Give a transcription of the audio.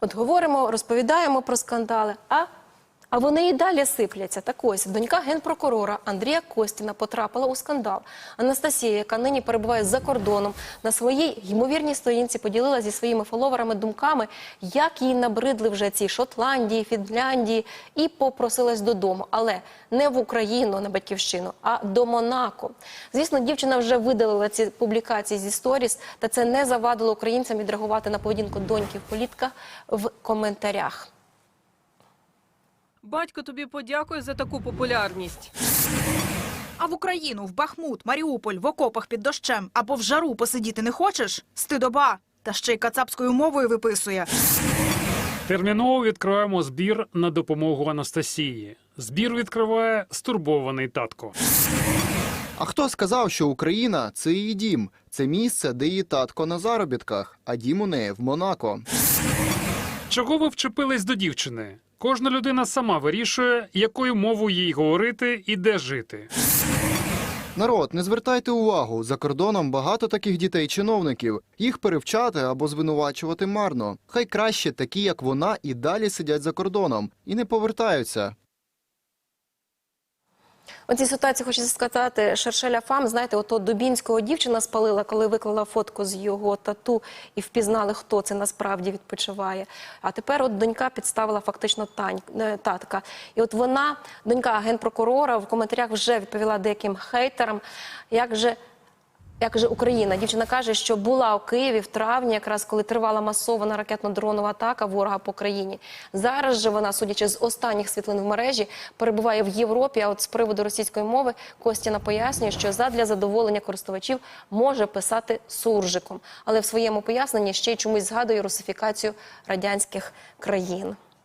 От говоримо, розповідаємо про скандали, а, а вони і далі сипляться. Так ось, донька генпрокурора Андрія Костіна потрапила у скандал. Анастасія, яка нині перебуває за кордоном, на своїй ймовірній сторінці поділилася зі своїми фоловерами думками, як їй набридли вже ці Шотландії, Фінляндії, і попросилась додому. Але не в Україну на батьківщину, а до Монако. Звісно, дівчина вже видалила ці публікації зі сторіс, та це не завадило українцям відреагувати на поведінку доньки політка в коментарях. Батько тобі подякує за таку популярність. А в Україну, в Бахмут, Маріуполь, в окопах під дощем або в жару посидіти не хочеш? Стидоба. Та ще й кацапською мовою виписує. Терміново відкриваємо збір на допомогу Анастасії. Збір відкриває стурбований татко. А хто сказав, що Україна це її дім? Це місце, де її татко на заробітках, а дім у неї в Монако. Чого ви вчепились до дівчини? Кожна людина сама вирішує, якою мовою їй говорити і де жити. Народ, не звертайте увагу. За кордоном багато таких дітей-чиновників. Їх перевчати або звинувачувати марно. Хай краще такі, як вона, і далі сидять за кордоном і не повертаються. У цій ситуації хочеться сказати, Шершеля Фам, знаєте, ото Дубінського дівчина спалила, коли виклала фотку з його тату і впізнали, хто це насправді відпочиває. А тепер от донька підставила фактично тань, е, татка. І от вона, донька генпрокурора, в коментарях вже відповіла деяким хейтерам, як же як же Україна, дівчина каже, що була у Києві в травні, якраз коли тривала масована ракетно-дронова атака ворога по країні. Зараз же вона, судячи з останніх світлин в мережі, перебуває в Європі. А от з приводу російської мови Костіна пояснює, що задля задоволення користувачів може писати суржиком, але в своєму поясненні ще й чомусь згадує русифікацію радянських країн.